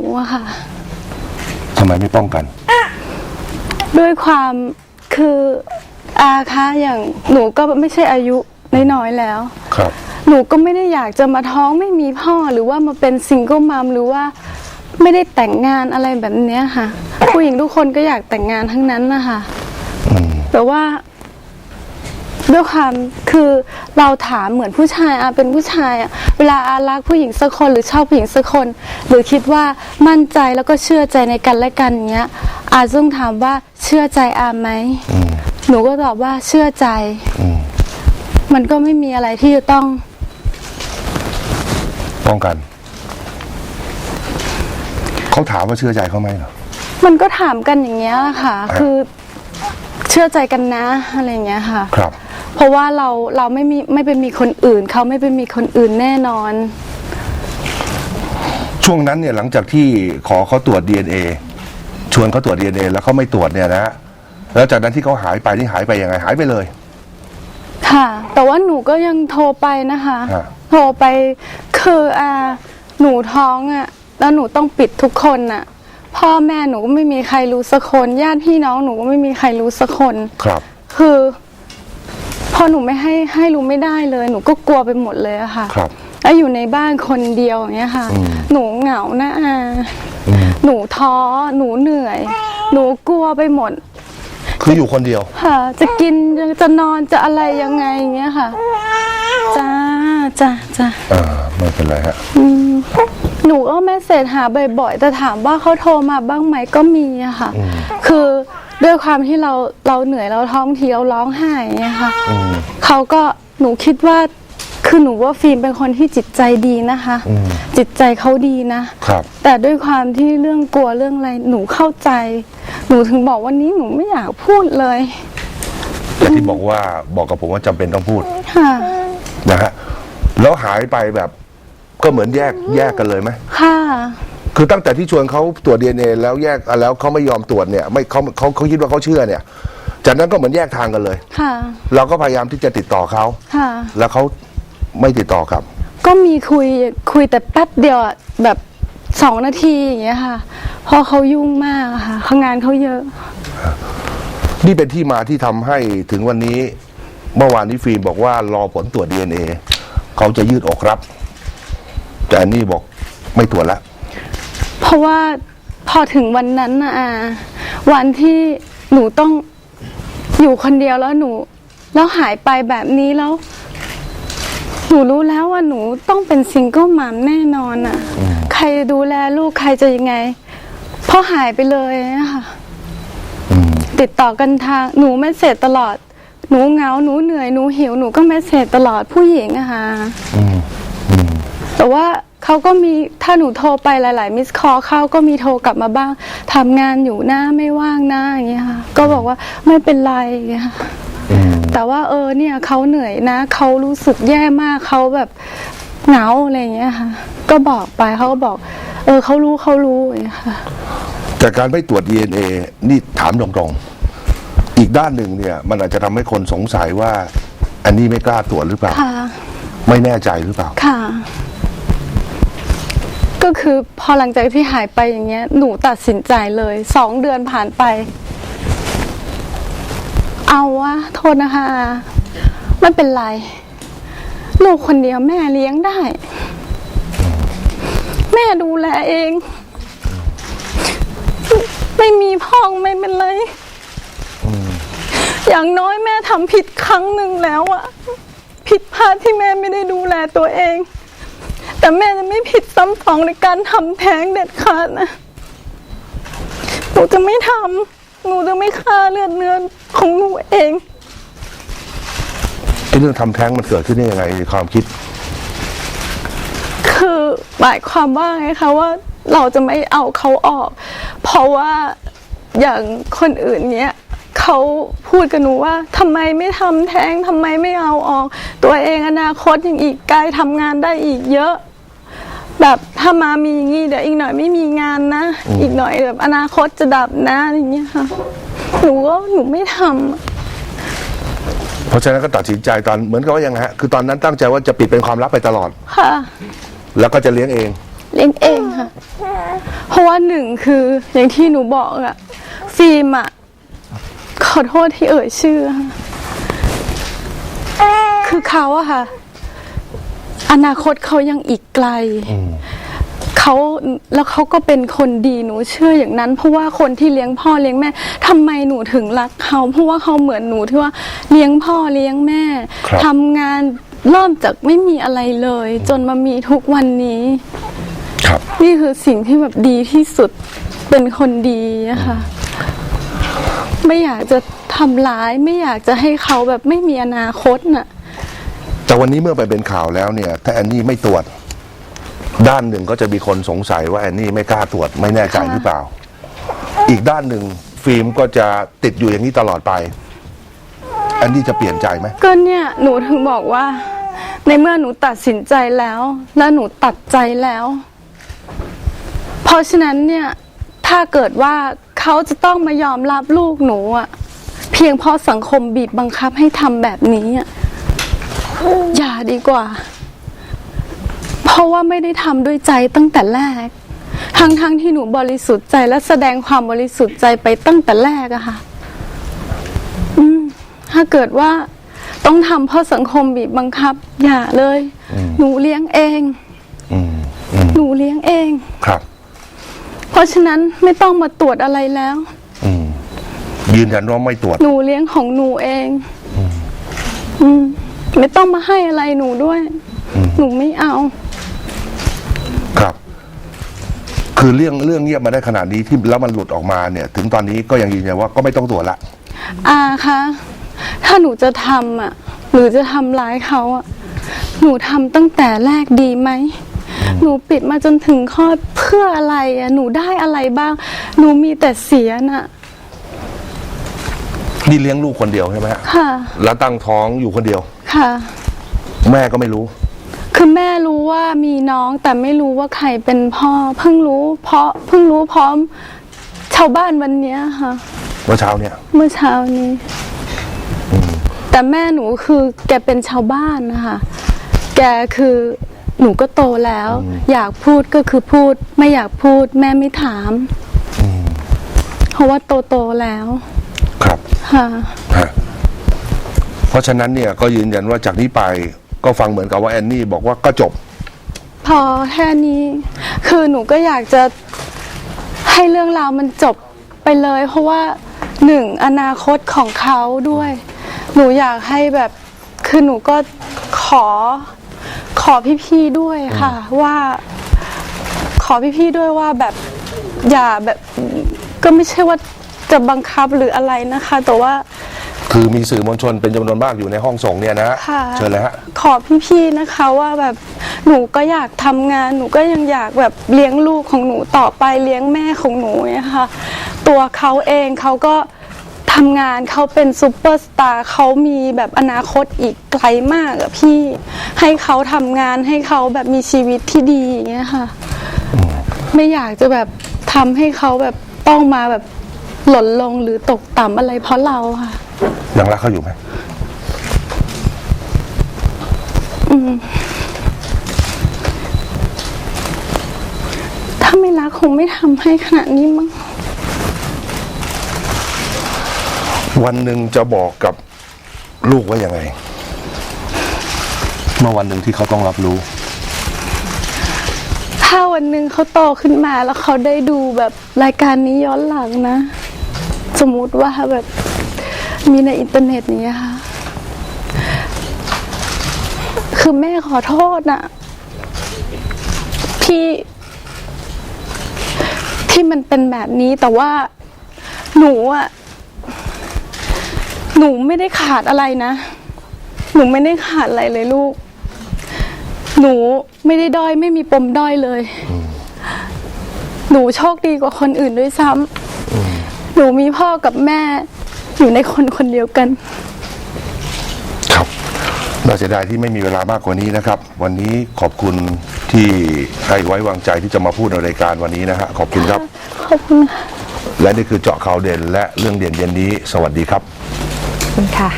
นูอะค่ะ ทำไมไม่ป้องกัน ด้วยความคืออาคะอย่างหนูก็ไม่ใช่อายุน้อยๆแล้ว ครับ หนูก็ไม่ได้อยากจะมาท้องไม่มีพ่อหรือว่ามาเป็นซิงเกิลมัมหรือว่าไม่ได้แต่งงานอะไรแบบเนี้ยค่ะ ผู้หญิงทุกคนก็อยากแต่งงานทั้งนั้นนะคะอืมแต่ว่า ด้วยความคือเราถามเหมือนผู้ชายอาเป็นผู้ชายอะเวลาอารักผู้หญิงสักคนหรือชอบผู้หญิงสักคน หรือคิดว่ามั่นใจแล้วก็เชื่อใจในกันและกันเนี้ยอาต้องถามว่าเชื่อใจอาไหมอืมหนูก็ตอบว่าเชื่อใจอืมมันก็ไม่มีอะไรที่จะต้อง ป้องกันเขาถามว่าเชื่อใจเขาไหมเหรอมันก็ถามกันอย่างเงี้ยค่ะ คือเชื่อใจกันนะอะไรอย่างเงี้ยค่ะ ครับ เพราะว่าเราเราไม่มีไม่ไปมีคนอื่น เขาไม่ไปมีคนอื่นแน่นอน ช่วงนั้นเนี่ยหลังจากที่ขอเขาตรวจ DNA ชวนเขาตรวจ DNA แล้วเขาไม่ตรวจเนี่ยนะ แล้วจากนั้นที่เขาหายไปนี่หายไปยังไงหายไปเลย ค่ะ แต่ว่าหนูก็ยังโทรไปนะคะฮะโทรไปคืออ่าหนูท้องอะ่ะ แล้วหนูต้องปิดทุกคนน่ะ พ่อแม่หนูก็ไม่มีใครรู้สักคนญาติพี่น้องหนูก็ไม่มีใครรู้สักคน ครับ คือพ อหนูไม่ให้ให้รู้ไม่ได้เลย หนูก็กลัวไปหมดเลยอะค่ะครับ แล้วอยู่ในบ้านคนเดียวอย่างเงี้ยค่ะ อืม หนูเหงานะอา อืมหนูท้อ หนูเหนื่อย หนูกลัวไปหมด คืออยู่คนเดียว ค่ะ จะกินจะจะนอนจะอะไรยังไงอย่างเงี้ยค่ะ จ้าจ้าจ้าอ่าไม่เป็นไรฮะ อืม หนูก็แมสเซจหาบ่อยๆ แต่ถามว่าเขาโทรมาบ้างไหมก็มีอะค่ะ อืม คือด้วยความที่เราเราเหนื่อยเราท้องทีเราร้องไห้อย่างเงี้ยค่ะอืมเขาก็หนูคิดว่าคือหนูว่าฟิล์มเป็นคนที่จิตใจดีนะคะ อืมจิตใจเขาดีนะ ครับ แต่ด้วยความที่เรื่องกลัวเรื่องอะไรหนูเข้าใจ หนูถึงบอกวันนี้หนูไม่อยากพูดเลย แต่ที่บอกว่าบอกกับผมว่าจำเป็นต้องพูดค่ะ นะฮะแล้วหายไปแบบ ก็เหมือนแยกแยกกันเลยไหมค่ะ คือตั้งแต่ที่ชวนเขาตรวจดีเอ็นเอแล้วแยกอะแล้วเขาไม่ยอมตรวจเนี่ย ไม่เขาเขาเขาคิดว่าเขาเชื่อเนี่ย จากนั้นก็เหมือนแยกทางกันเลย ค่ะ เราก็พยายามที่จะติดต่อเขาค่ะ แล้วเขาไม่ติดต่อกลับ ก็มีคุยคุยแต่แป๊บเดียวอะแบบสองนาทีอย่างเงี้ยค่ะเพราะเขายุ่งมากอะค่ะเขางานเขาเยอะ นี่เป็นที่มาที่ทำให้ถึงวันนี้ เมื่อวานนี้ฟิล์มบอกว่ารอผลตรวจ DNA เขาจะยืดอกรับ แต่อันนี่บอกไม่ตรวจแล้วเพราะว่าพอถึงวันนั้นนะอาวันที่หนูต้องอยู่คนเดียวแล้วหนู แล้วหายไปแบบนี้แล้ว หนูรู้แล้วว่าหนูต้องเป็นซิงเกิลมัมแน่นอนอะ ใครจะดูแลลูกใครจะยังไงเพราะหายไปเลยอะค่ะอืมติดต่อกันทางหนูเมสเซจตลอด หนูเหงาหนูเหนื่อยหนูหิวหนูก็เมสเซจตลอดผู้หญิงอะค่ะอืมอืม แต่ว่าเขาก็มีถ้าหนูโทรไปหลาย ๆ มิสคอลเขาก็มีโทรกลับมาบ้างทำงานอยู่หน้าไม่ว่างหน้าอย่างเงี้ยค่ะ ก็บอกว่าไม่เป็นไรอย่างเงี้ยค่ะอืมแต่ว่าเออเนี่ยเขาเหนื่อยนะเขารู้สึกแย่มากเขาแบบเหงาอะไรอย่างเงี้ยค่ะ ก็บอกไปเขาก็บอก เออเขารู้เขารู้อย่างเงี้ยค่ะจากการไม่ตรวจ DNA นี่ถามตรงๆ อีกด้านหนึ่งเนี่ย มันอาจจะทำให้คนสงสัยว่า อันนี้ไม่กล้าตรวจหรือเปล่าค่ะไม่แน่ใจหรือเปล่า ค่ะก็ คือพอหลังจากที่หายไปอย่างเงี้ย หนูตัดสินใจเลยสองเดือนผ่านไป เอาวะโทษนะคะไม่เป็นไร ลูกคนเดียวแม่เลี้ยงได้ แม่ดูแลเอง ไม่มีพ่อไม่เป็นไรอย่างน้อยแม่ทำผิดครั้งหนึ่งแล้วอะผิดพลาดที่แม่ไม่ได้ดูแลตัวเอง แต่แม่จะไม่ผิดซ้ำสองในการทำแท้งเด็ดขาดนะ หนูจะไม่ทำ หนูจะไม่ฆ่าเลือดเนื้อของหนูเอง ไอ้เรื่องทำแท้งมันเกิดขึ้นได้ยังไงในความคิด คือหมายความว่าไงคะว่าเราจะไม่เอาเขาออก เพราะว่าอย่างคนอื่นเนี้ยเขาพูดกับหนูว่าทำไมไม่ทำแท้งทำไมไม่เอาออก ตัวเองอนาคตยังอีกไกลทำงานได้อีกเยอะ แบบถ้ามามีอย่างงี้เดี๋ยวอีกหน่อยไม่มีงานนะ อีกหน่อยแบบอนาคตจะดับนะอย่างเงี้ยค่ะ หนูก็หนูไม่ทำเพราะฉะนั้นก็ตัดสินใจตอนเหมือนกับว่ายังไงฮะคือตอนนั้นตั้งใจว่าจะปิดเป็นความลับไปตลอด ค่ะ แล้วก็จะเลี้ยงเอง เลี้ยงเองค่ะ เพราะว่าหนึ่งคืออย่างที่หนูบอกอะฟิล์มอะขอโทษที่เอ่ยชื่อค่ะคือเขาอะค่ะ อนาคตเขายังอีกไกลเขาแล้วเขาก็เป็นคนดีหนูเชื่ออย่างนั้น เพราะว่าคนที่เลี้ยงพ่อเลี้ยงแม่ทำไมหนูถึงรักเขาเพราะว่าเขาเหมือนหนูที่ว่าเลี้ยงพ่อเลี้ยงแม่ครับทำงานเริ่มจากไม่มีอะไรเลย จนมามีทุกวันนี้ครับนี่คือสิ่งที่แบบดีที่สุดเป็นคนดีอะค่ะไม่อยากจะทำร้ายไม่อยากจะให้เขาแบบไม่มีอนาคตน่ะ แต่วันนี้เมื่อไปเป็นข่าวแล้วเนี่ย ถ้าแอนนี่ไม่ตรวจ ด้านหนึ่งก็จะมีคนสงสัยว่าแอนนี่ไม่กล้าตรวจไม่แน่ใจหรือเปล่า อีกด้านหนึ่งฟิล์มก็จะติดอยู่อย่างนี้ตลอดไป แอนนี่จะเปลี่ยนใจไหมก็เนี่ยหนูถึงบอกว่า ในเมื่อหนูตัดสินใจแล้ว และหนูตัดใจแล้ว เพราะฉะนั้นเนี่ยถ้าเกิดว่าเขาจะต้องมายอมรับลูกหนูอะเพียงเพราะสังคมบีบบังคับให้ทำแบบนี้อะ อย่าดีกว่า เพราะว่าไม่ได้ทำด้วยใจตั้งแต่แรก ทั้งๆทที่หนูบริสุทธิ์ใจและแสดงความบริสุทธิ์ใจไปตั้งแต่แรกอะค่ะ อืม ถ้าเกิดว่าต้องทำเพราะสังคมบีบบังคับ อย่าเลย หนูเลี้ยงเอง อืมอืมหนูเลี้ยงเอง ครับ เพราะฉะนั้นไม่ต้องมาตรวจอะไรแล้ว อืมยืนยันว่าไม่ตรวจ หนูเลี้ยงของหนูเอง อืม ไม่ต้องมาให้อะไรหนูด้วย หนูไม่เอา ครับ คือเรื่องเรื่องเงียบมาได้ขนาดนี้ที่แล้วมันหลุดออกมาเนี่ย ถึงตอนนี้ก็ยังยืนยันว่าก็ไม่ต้องตรวจละอาคะถ้าหนูจะทำอะ หรือจะทำร้ายเขาอะ หนูทำตั้งแต่แรกดีไหมหนูปิดมาจนถึงคลอดเพื่ออะไรอะ หนูได้อะไรบ้าง หนูมีแต่เสียน่ะ นี่เลี้ยงลูกคนเดียวใช่ไหมฮะค่ะ แล้วตั้งท้องอยู่คนเดียว ค่ะ แม่ก็ไม่รู้ คือแม่รู้ว่ามีน้องแต่ไม่รู้ว่าใครเป็นพ่อ เพิ่งรู้ เพราะเพิ่งรู้พร้อมชาวบ้านวันเนี้ยค่ะ เมื่อเช้าเนี่ยเมื่อเช้านี้ แต่แม่หนูคือแกเป็นชาวบ้านนะคะ แกคือหนูก็โตแล้ว อยากพูดก็คือพูด ไม่อยากพูดแม่ไม่ถาม เพราะว่าโตโตๆแล้วครับค่ะ ฮะ เพราะฉะนั้นเนี่ยก็ยืนยันว่าจากนี้ไปก็ฟังเหมือนกับว่าแอนนี่บอกว่าก็จบ พอแค่นี้ คือหนูก็อยากจะให้เรื่องราวมันจบไปเลย เพราะว่าหนึ่งอนาคตของเขาด้วย หนูอยากให้แบบคือหนูก็ขอขอพี่ๆด้วยค่ะ ว่า ขอพี่ๆด้วยว่าแบบอย่าแบบก็ไม่ใช่ว่าจะบังคับหรืออะไรนะคะ แต่ว่า คือมีสื่อมวลชนเป็นจำนวนมากอยู่ในห้องส่งเนี่ยนะฮะค่ะ เชิญเลยฮะ ขอพี่ๆนะคะว่าแบบหนูก็อยากทำงาน หนูก็ยังอยากแบบเลี้ยงลูกของหนูต่อไปเลี้ยงแม่ของหนูเนี่ยค่ะ ตัวเขาเองเขาก็ทำงานเขาเป็นซูเปอร์สตาร์เขามีแบบอนาคตอีกไกลมากอะพี่ให้เขาทำงานให้เขาแบบมีชีวิตที่ดีอย่างเงี้ยค่ะ ไม่อยากจะแบบทำให้เขาแบบต้องมาแบบหล่นลงหรือตกต่ำอะไรเพราะเราค่ะ ยังรักเขาอยู่ไหมถ้าไม่รักคงไม่ทำให้ขนาดนี้มั้ง วันหนึ่งจะบอกกับลูกว่ายังไง เมื่อวันหนึ่งที่เขาต้องรับรู้ ถ้าวันหนึ่งเขาโตขึ้นมาแล้วเขาได้ดูแบบรายการนี้ย้อนหลังนะ สมมุติว่าแบบ มีในอินเทอร์เน็ตนี้ค่ะ คือแม่ขอโทษนะที่ ที่มันเป็นแบบนี้แต่ว่าหนูอะหนูไม่ได้ขาดอะไรนะ หนูไม่ได้ขาดอะไรเลยลูก หนูไม่ได้ด้อยไม่มีปมด้อยเลย หนูโชคดีกว่าคนอื่นด้วยซ้ำหนูมีพ่อกับแม่ อยู่ในคนคนเดียวกัน ครับเราเสียดายที่ไม่มีเวลามากกว่านี้นะครับ วันนี้ขอบคุณที่ให้ไว้วางใจที่จะมาพูดในรายการวันนี้นะฮะขอบคุณครับ ขอบคุณค่ะ และนี่คือเจาะข่าวเด่นและเรื่องเด่นเย็นนี้ สวัสดีครับ ขอบคุณค่ะ